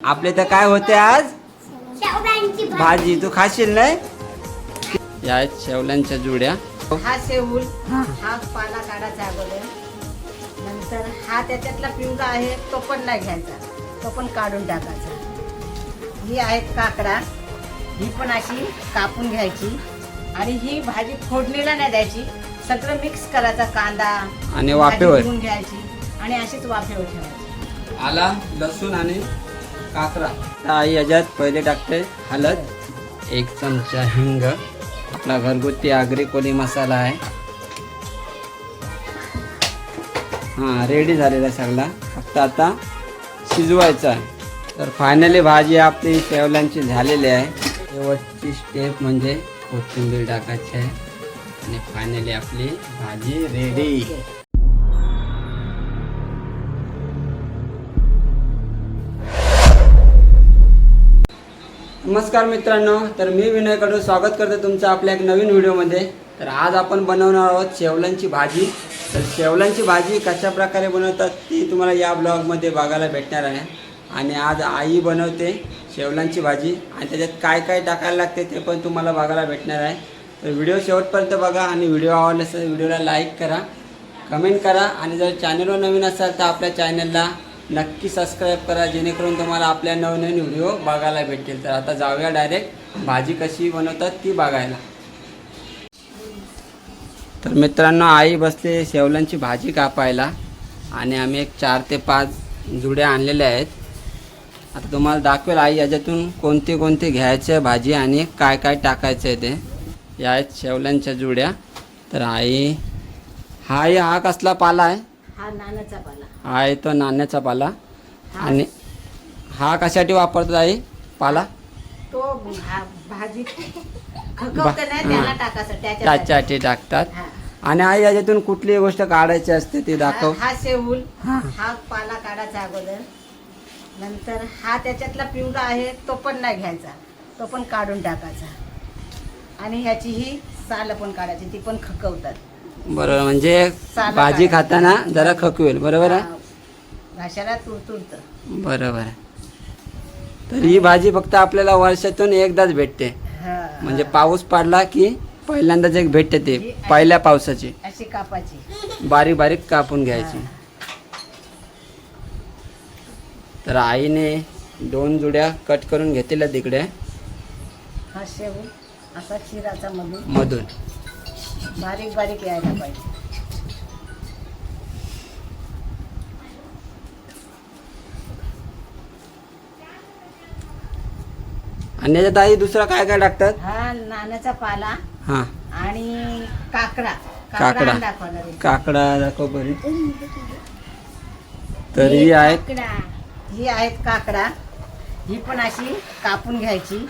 आपले तर काय होते आज? भाजी. तू खाशील नाही? या शेवल्यांच्या जुड्या. हा शेवूल हा पाला काढायचा अगोदर. नंतर हा त्याच्यातला पिवळा आहे तो पण नाही घ्यायचा. तो पण काढून टाकायचा. ही आहेत काकडा. ही पण अशी कापून घ्यायची. आणि ही भाजी फोडणीला नाही द्यायची. सगळं मिक्स करायचा कांदा आणि भाजी वाफेवर. घ्यायची. आणि अशीच वाफेवर ठेवायची. आला लसूण आणि काकरा. आई याच्यात पहिले टाकते हलद एक चमचा हिंग आपला घरगुती आगरी कोली मसाला आहे. हां रेडी झालेला सगळा. फक्त आता शिजवायचा आहे. तर फायनली भाजी आपली शेवल्यांची झालेली आहे. शेवटची स्टेप म्हणजे कोथिंबीर टाकायची आहे. आणि फायनली आपली भाजी रेडी नमस्कार मित्रांनो तर मी विनय कडू स्वागत करतो तुमचं आपल्या एक नवीन व्हिडिओमध्ये. तर आज आपण बनवणार आहोत शेवलांची भाजी. तर शेवलांची भाजी कशा प्रकारे बनवतात ती तुम्हाला या ब्लॉगमध्ये बघायला भेटणार आहे. आणि आज आई बनवते शेवलांची भाजी. आणि त्याच्यात काय काय टाकायला लागते ते पण तुम्हाला बघायला भेटणार आहे. तर व्हिडिओ शेवटपर्यंत बघा आणि व्हिडिओ आवडला असेल व्हिडिओला लाईक करा कमेंट करा. आणि जर चॅनलवर नवीन असाल तर आपल्या चॅनलला नक्की सबस्क्राईब करा जेणेकरून तुम्हाला आपल्या नवनवीन व्हिडिओ बघायला भेटतील. तर आता जाऊया डायरेक्ट भाजी कशी बनवतात ती बघायला. तर मित्रांनो आई बसते शेवलांची भाजी कापायला आणि आम्ही एक चार ते पाच जुड्या आणलेल्या आहेत. आता तुम्हाला दाखवेल आई याच्यातून कोणते कोणती घ्यायचे भाजी आणि काय काय टाकायचं आहे ते. या आहेत शेवलांच्या जुड्या. तर आई हा आई हा कसला पाला आहे? हा नाण्याचा पाला. हा आहे तो नाण्याचा पाला. आणि हा कशासाठी वापरतात आई? पाला? तो भा- भाजी. खकवते नाही. त्याला टाकायचं त्याच्यासाठी. त्याच्यासाठी टाकतात. हा. आणि आई याच्यातून कुठली गोष्ट काढायची असते ती दाखव. हा शेवूल हा. हा पाला काढायचा अगोदर. नंतर हा त्याच्यातला पिवळा आहे तो पण नाही घ्यायचा. तो पण काढून टाकायचा. आणि ह्याची ही साल पण काढायची ती पण खकवतात बरोबर म्हणजे भाजी. खाताना जरा खकवेल बरोबर आहे? हा. घशाला तुरतुरत बरोबर आहे. तर ही भाजी फक्त आपल्याला वर्षातून एकदाच भेटते. म्हणजे पाऊस पडला की पहिल्यांदाच एक भेटते ते पहिल्या पावसाची. अशी कापाची. बारीक बारीक कापून घ्यायची. तर आईने दोन जुड्या कट करून घेतलेल्या तिकडे. हा असा मधून. मधून. बारीक बारीक यायला पाहिजे. आणि याच्यात आई दुसरा काय काय टाकतात? हा नाण्याचा पाला हां. आणि काकडा. काकडा. दाखवणार आहे. काकडा दाखव बरी. तर ही आहेत. काकडा. ही आहेत काकडा. ही पण अशी कापून घ्यायची.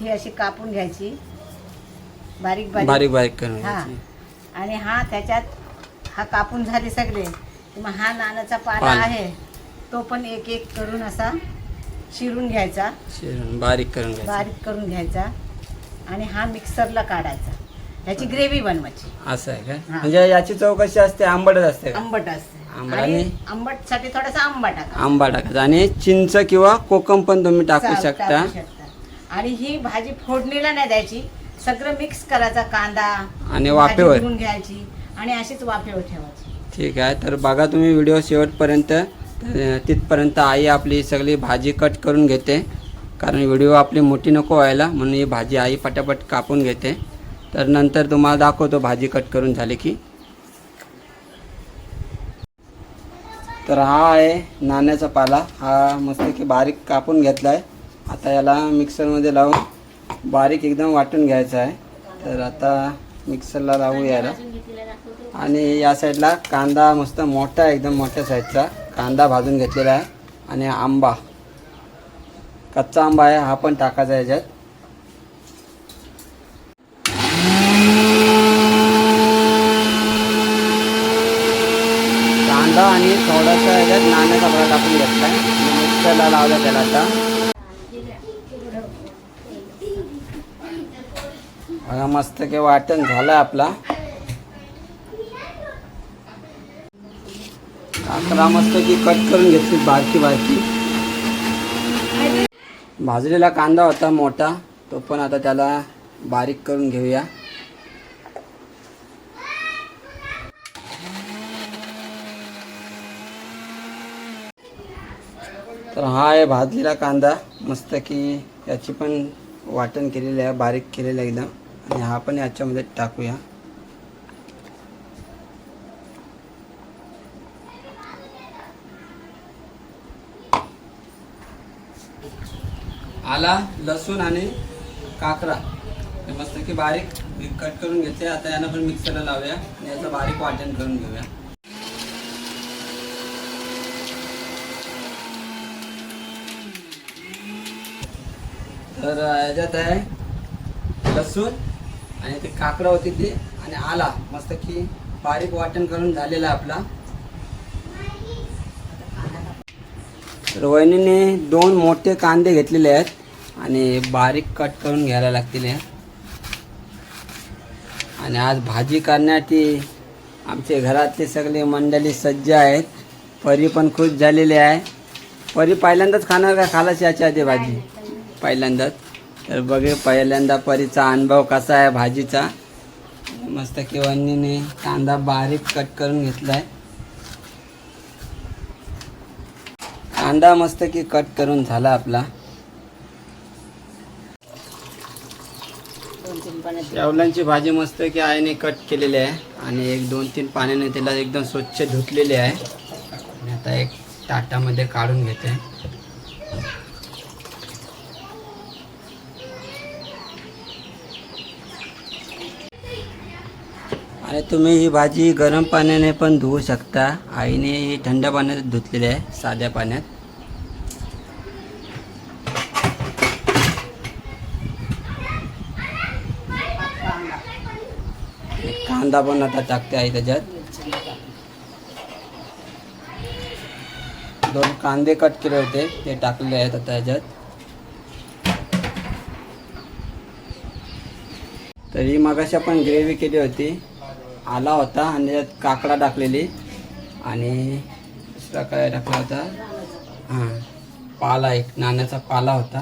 ही अशी कापून घ्यायची. बारीक बारीक. बारीक बारीक करून हा. घ्यायची. आणि हा त्याच्यात हा कापून झाले सगळे. की मग हा नाण्याचा पाला पाला. आहे. तो पण एक एक करून असा चिरून घ्यायचा. चिरून बारीक करून घ्यायची. बारीक करून घ्यायचा. आणि हा मिक्सरला काढायचा. ह्याची ग्रेव्ही बनवायची. असं आहे का? हा. म्हणजे याची चव कशी असते आंबटच असते का? आंबट असते. आंबट आणि आणि- आंबटसाठी थोडासा आंबा टाका आंबा टाकायचा. आणि चिंच किंवा कोकम पण तुम्ही टाकू चाल- शकता. टाकू शकता. आणि ही भाजी फोडणीला नाही द्यायची. सगळं मिक्स करायचा कांदा आणि भाजी धुवून घ्यायची आणि अशीच वाफेवर ठेवायची. ठीक आहे तर बघा तुम्ही व्हिडिओ शेवटपर्यंत. तर तिथपर्यंत आई आपली सगळी भाजी कट करून घेते. कारण व्हिडिओ आपली मोठी नको व्हायला म्हणून ही भाजी आई पटापट कापून घेते. तर नंतर तुम्हाला दाखवतो भाजी कट करून झाली की. तर हा आहे नाण्याचा पाला. हा मस्त की बारीक कापून घेतला आहे आता याला मिक्सरमध्ये लावून बारीक एकदम वाटून घ्यायचं आहे. तर आता मिक्सरला लावू यायला. आणि या साईडला कांदा मस्त मोठा आहे, एकदम मोठ्या साईजचा कांदा भाजून घेतलेला आहे. आणि आंबा कच्चा आंबा आहे हा पण टाकायचा आहे याच्यात. कांदा आणि थोडासा याच्यात नाण्याचा भरा टाकून घेतला आहे. मिक्सरला लावला त्याला आता. बघा मस्त के वाटण झालं आपला. काकडा मस्त की कट करून घेतली बारकी बारकी. भाजलेला कांदा होता मोठा तो पण आता त्याला बारीक करून घेऊया. तर हा आहे भाजलेला कांदा मस्त की याची पण वाटण केलेली आहे बारीक केलेलं आहे एकदम. आणि हा पण याच्यामध्ये टाकूया। आला लसूण आणि काकरा हे मस्त की बारीक कट करून घेते. आता यांना पण मिक्सरला लावूया आणि याचं बारीक वाटण करून घेऊया. तर याच्यात आहे लसूण. आणि ते काकडा होती ती आणि आला. मस्त की बारीक वाटण करून झालेला आपला. तर वहिनीने दोन मोठे कांदे घेतलेले आहेत आणि बारीक कट करून घ्यायला लागतील. आणि आज भाजी करण्यासाठी आमचे घरातले सगळे मंडळी सज्ज आहेत. परी पण खुश झालेली आहे. परी पहिल्यांदाच खाणार का? खालाच याच्या आधी भाजी? पहिल्यांदाच. तर बघे पहिल्यांदा परीचा अनुभव कसा आहे भाजीचा. मस्त किवणीने कांदा बारीक कट करून घेतला आहे कांदा मस्त की कट करून झाला आपला. चावलांची भाजी मस्त की आईने कट केलेली आहे आणि एक दोन तीन पाण्याने त्याला एकदम स्वच्छ धुतलेली आहे. आता एक ताटामध्ये काढून घेते. आणि तुम्ही ही भाजी गरम पाण्याने पण धुवू शकता. आईने ही थंड पाण्यात धुतलेली आहे साध्या पाण्यात. कांदा कांदा पण आता टाकते आई त्याच्यात. दोन कांदे कट केले होते ते टाकले आहेत आता त्याच्यात. तरी मगाशी आपण ग्रेव्ही केली होती. आला होता आणि त्याच्यात काकडा टाकलेली आणि दुसरा काय टाकला होता? हां पाला एक नाण्याचा पाला होता.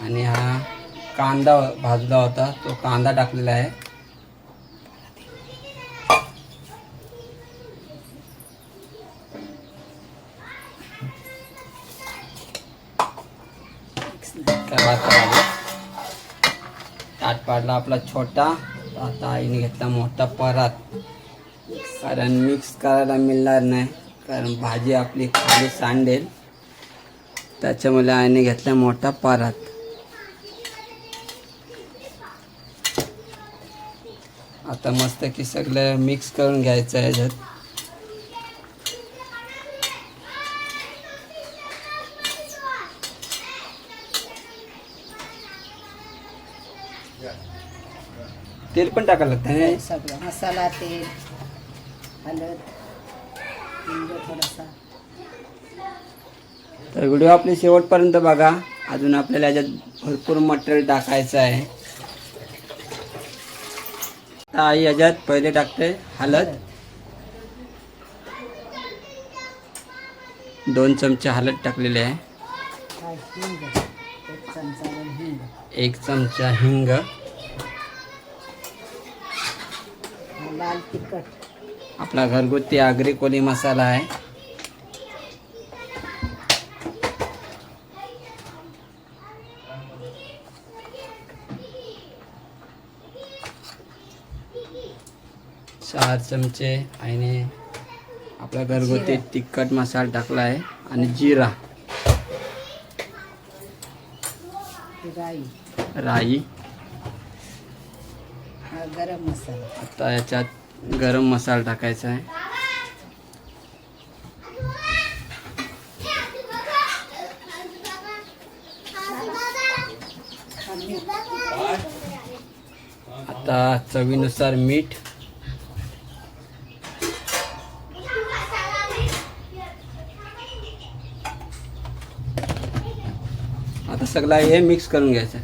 आणि हा कांदा भाजला होता. तो कांदा टाकलेला आहे. ताट पाडला आपला छोटा आता आईने घेतला मोठा परात. कारण मिक्स करायला मिळणार नाही. कारण भाजी आपली खाली सांडेल. त्याच्यामुळे आईने घेतला मोठा परात. आता मस्त की सगळं मिक्स करून घ्यायचं आहे याच्यात. तेल पण टाकायला लागतं सगळं. मसाला तेल हळद हिंग थोडासा. तर व्हिडिओ आपली शेवटपर्यंत बघा. अजून आपल्याला याच्यात भरपूर मटेरियल टाकायचं आहे. आता आई याच्यात पहिले टाकते हळद दोन चमचे हळद टाकलेले आहे. हिंग? एक चमचाभर हिंग. एक चमचा हिंग हा लाल तिखट. आपला घरगुती आगरी कोली मसाला आहे. चार चमचे आणि आपला घरगुती. तिखट मसाला टाकला आहे आणि जिरा. राई. राई. गरम मसाला. आता याच्यात गरम मसाला टाकायचा आहे. आता चवीनुसार मीठ. आता सगळं हे मिक्स करून घ्यायचं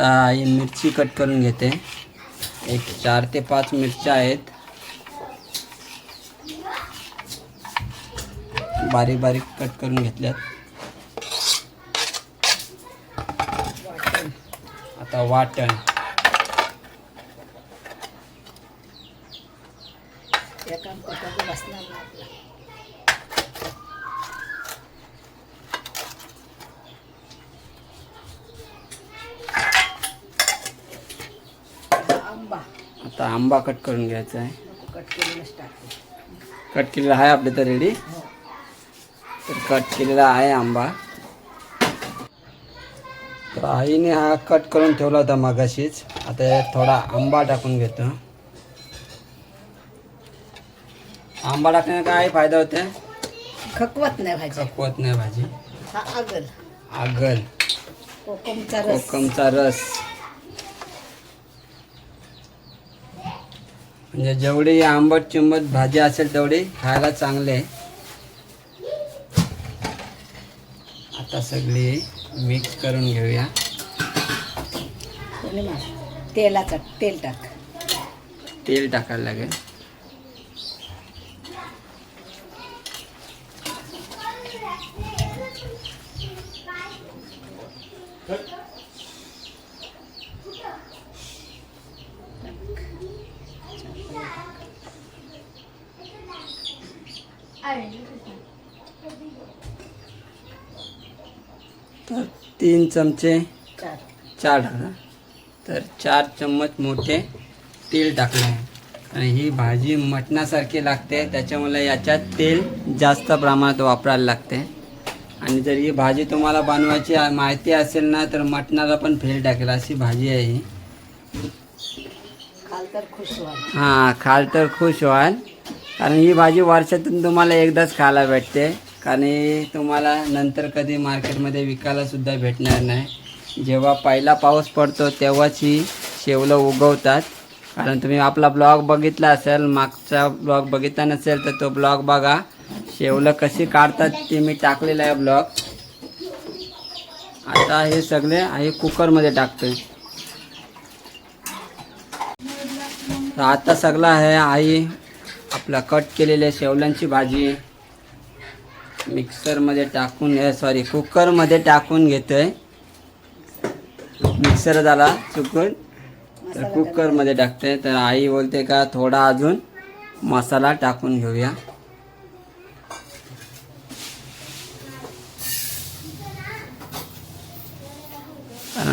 आता मिरची कट करून घेते. एक चार ते पाच मिरच्या आहेत. बारीक बारीक कट करून घेतल्यात. आता वाटण. आता आंबा कट करून घ्यायचा आहे. कट केलेलंच टाकते कट केलेला आहे आपल्या तर रेडी हो. तर कट केलेला आहे आंबा. तर आईने हा कट करून ठेवला होता मगाशीच. आता यात थोडा आंबा टाकून घेतो. आंबा टाकण्याने काय फायदा होते खकवत नाही भाजी. चकवत नाही भाजी. हा आगल आगल कोकमचा रस. कोकमचा रस. म्हणजे जेवढी आंबट चिंबट भाजी असेल तेवढी खायला चांगली आहे. आता सगळी मिक्स करून घेऊया. तेलाचा तेल टाक. तेल टाकायला लागेल. तर तीन चमचे चार. तर चार चम्मच मोठे तेल टाकले आणि ही भाजी मटणासारखी लागते त्याच्यामुळे याच्यात तेल जास्त प्रमाणात वापरायला लागते. आणि जर ही भाजी तुम्हाला बनवायची माहिती असेल ना तर मटणाला पण फेल टाकेल अशी भाजी आहे ही. खाल तर खुश व्हाल हां खाल तर खुश व्हाल. कारण ही भाजी वर्षातून तुम्हाला एकदाच खायला भेटते. कारण तुम्हाला नंतर कधी मार्केटमध्ये विकायला सुद्धा भेटणार नाही. जेव्हा पहिला पाऊस पडतो तेव्हाच ही शेवलं उगवतात. कारण तुम्ही आपला ब्लॉग बघितला असेल मागचा ब्लॉग बघितला नसेल तर तो ब्लॉग बघा. शेवलं कशी काढतात ते मी टाकलेलं आहे ब्लॉग. आता हे सगळे हे कुकरमध्ये टाकतोय. तर आता सगळं आहे आई आपला कट केलेल्या शेवलांची भाजी मिक्सरमध्ये टाकून सॉरी कुकरमध्ये टाकून घेतोय. मिक्सर झाला चुकून. तर कुकरमध्ये टाकते तर आई बोलते का थोडा अजून मसाला टाकून घेऊया.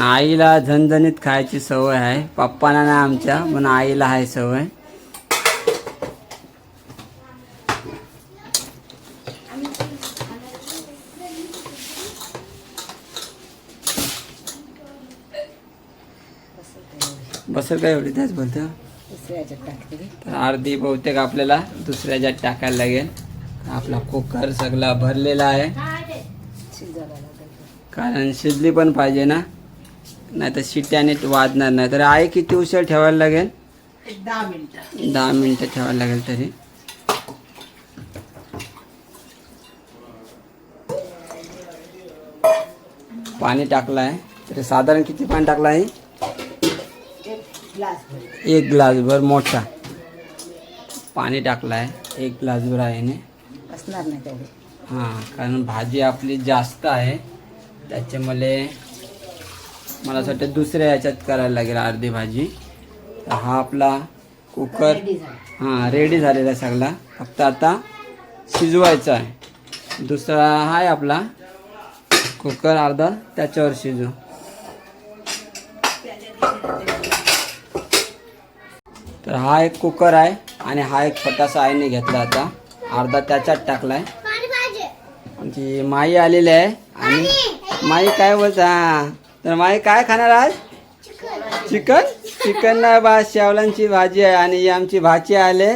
आईला झणझणीत खायची सवय आहे. पप्पांना नाही आमच्या पण आईला आहे सवय. बसेल काय एवढी त्याच बोलतो? दुसऱ्या याच्यात टाकते. तर अर्धी बहुतेक आपल्याला दुसऱ्या ज्यात टाकायला लागेल. आपला कुकर सगळा भरलेला आहे. शिजायला लागेल कारण शिजली पण पाहिजे ना. नाही तर शिट्याने वाजणार नाही. तर आई किती उशीर ठेवायला लागेल? एक दहा मिनिटं. दहा मिनटं ठेवायला लागेल तरी. पाणी टाकलं आहे तरी साधारण किती पाणी टाकलं आहे एक ग्लास भर एक ग्लासभर मोठा. पाणी टाकलं आहे एक ग्लासभर आहे ने. असणार नाही तेवढे. हां कारण भाजी आपली जास्त आहे. त्याच्यामुळे मला असं वाटतं दुसऱ्या ह्याच्यात करायला लागेल अर्धी भाजी. तर हा आपला कुकर हां रेडी झालेला आहे सगळा. फक्त आता शिजवायचा आहे. दुसरा आहे आपला कुकर अर्धा त्याच्यावर शिजू. तर हा एक कुकर आहे आणि हा एक छोटासा आईने घेतला आता अर्धा त्याच्यात टाकलाय. पाणी पाहिजे. आमची माई आलेली आहे आणि माई काय बोलता? तर माई काय खाणार आज? चिकन. चिकन? नाही बा शेवलांची भाजी आहे आणि ही आमची भाची आले.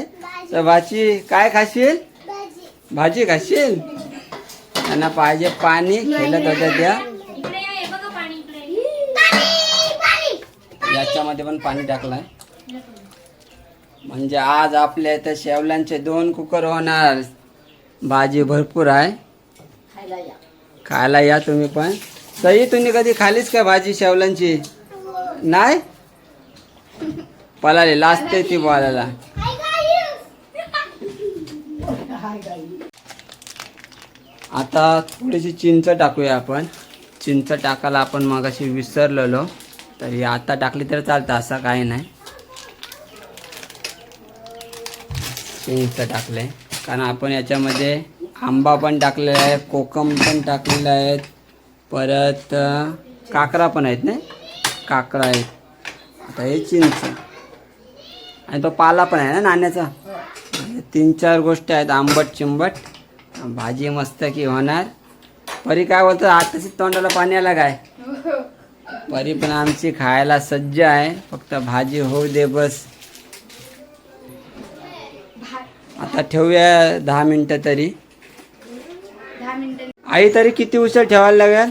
तर भाची काय खाशील? भाजी. भाजी खाशील? त्यांना पाहिजे पाणी खेळत होत्या त्या. पाणी पाणी याच्यामध्ये पण पाणी टाकलंय. म्हणजे आज आपल्या इथं शेवलांचे दोन कुकर होणार. भाजी भरपूर आहे. खायला या. खायला या तुम्ही पण. सई तुम्ही कधी खालीच का भाजी शेवलांची नाही? पळाली लाजते ती बोलायला आता थोडीशी चिंच टाकूया आपण. चिंच टाकायला आपण मगाशी विसरलेलो. तर ही आता टाकली तर चालतं असं काही नाही. चिंच टाकले कारण आपण याच्यामध्ये आंबा पण टाकलेला आहे कोकम पण टाकलेला आहेत परत काकरा पण आहेत ना काकरा आहेत. आता हे चिंच. आणि तो पाला पण आहे ना नाण्याचा? हे तीन चार गोष्टी आहेत आंबट चिंबट. भाजी मस्त की होणार. परी काय बोलतो आताच तोंडाला पाणी आला काय? परी पण आमची खायला सज्ज आहे. फक्त भाजी होऊ दे बस. आता ठेवूया दहा मिनटं तरी. आई तरी किती उशीर ठेवायला लागेल?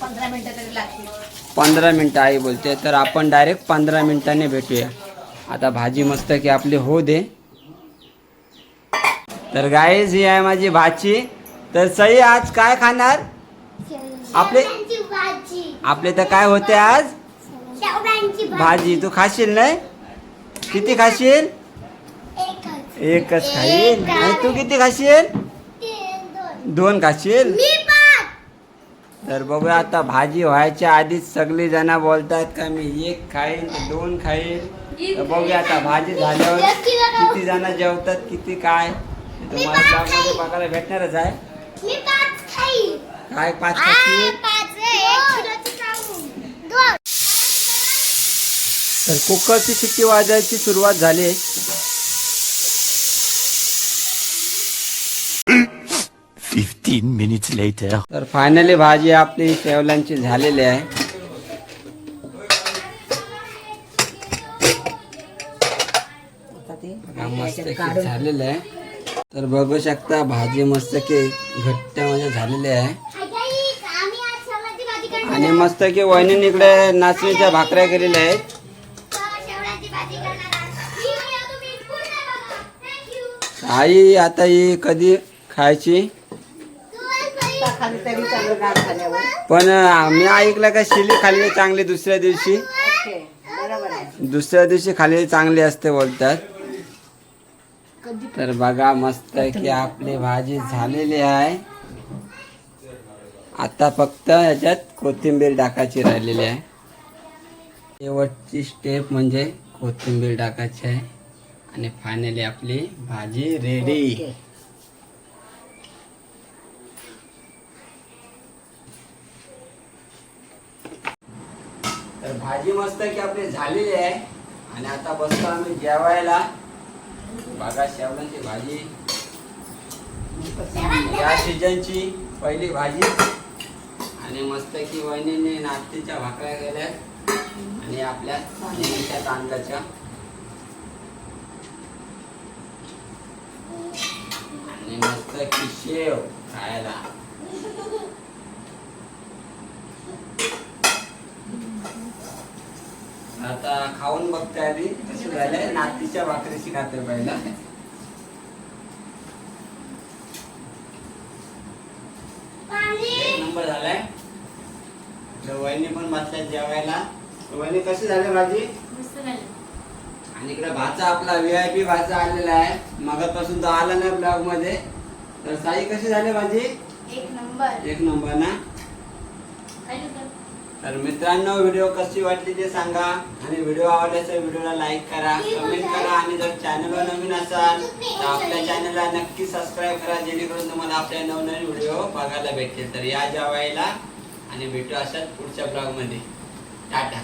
पंधरा मिनिटं तरी लागतील. पंधरा मिनटं आई बोलते. तर आपण डायरेक्ट पंधरा मिनिटांनी भेटूया. आता भाजी मस्त की आपली होऊ दे. तर गाईज ही आहे माझी भाची. तर सई आज काय खाणार? आपले आपले तर काय होते आज? भाजी. तू खाशील नाही? किती खाशील? एकच खाईल आणि तू किती खाशील? दोन. खाशील? तर बघूया आता भाजी व्हायच्या आधीच सगळी जण बोलतात का मी एक खाईन दोन खाईन. तर बघूया आता भाजी झाल्यावर किती जण जेवतात किती काय? तुम्हाला ब्लॉगमध्ये बघायला भेटणारच आहे. काय पाच खाशील? तर कुकरची शिट्टी वाजायची सुरुवात झाली? 15 minutes later. तर फायनली भाजी आपली शेवलांची झालेली आहे. मस्त झालेलं आहे. तर बघू शकता भाजी मस्त की घट्ट म्हणजे झालेली आहे. आणि मस्त की वहिनी इकडे नाचणीच्या भाकऱ्या केलेल्या आहेत. आई आता ही कधी खायची तू आज बाई. आता खाली तरी चालू गार झाल्यावर पण मी ऐकलं का शिली खाल्ली चांगली दुसऱ्या दिवशी? ओके बरोबर आहे. दुसऱ्या दिवशी खाल्लेली चांगली असते बोलतात. तर बघा मस्त की आपली भाजी झालेली आहे. आता फक्त याच्यात कोथिंबीर टाकायची राहिलेली आहे. शेवटची स्टेप म्हणजे कोथिंबीर टाकायची आहे. आणि फायनली आपली भाजी रेडी भाजी मस्त की आपली झालेली आहे. आणि आता बसतो आम्ही जेवायला. बागा शेवलांची भाजी. या सीजनची पहिली भाजी. आणि मस्त की वहिनीने नाश्त्याच्या भाकऱ्या केल्या आणि आपल्या नेहमीच्या तांदळाच्या. आणि मस्त की शेव खायला. आता खाऊन बघते आधी कसं झालंय नातीच्या भाकरीची खाते पहिला. नंबर झालाय. वहिनी पण बसल्या जेवायला. वहिनी कशी झाली भाजी? आणि इकडे भाचा आपला व्ही आय पी भाचा आलेला आहे. मगापासून तो आला नाही ब्लॉगमध्ये. तर साई कशी झाली भाजी? एक नंबर. एक नंबर ना? तर मित्रांनो व्हिडिओ कशी वाटली ते सांगा. आणि व्हिडिओ आवडल्यास व्हिडिओला लाईक करा कमेंट करा. आणि जर चॅनलवर नवीन असाल तर आपल्या चॅनलला नक्की सबस्क्राईब करा जेणेकरून तुम्हाला आपल्या नवनवीन व्हिडिओ बघायला भेटतील. तर या जेवायला आणि भेटू अशाच पुढच्या ब्लॉगमध्ये टाटा.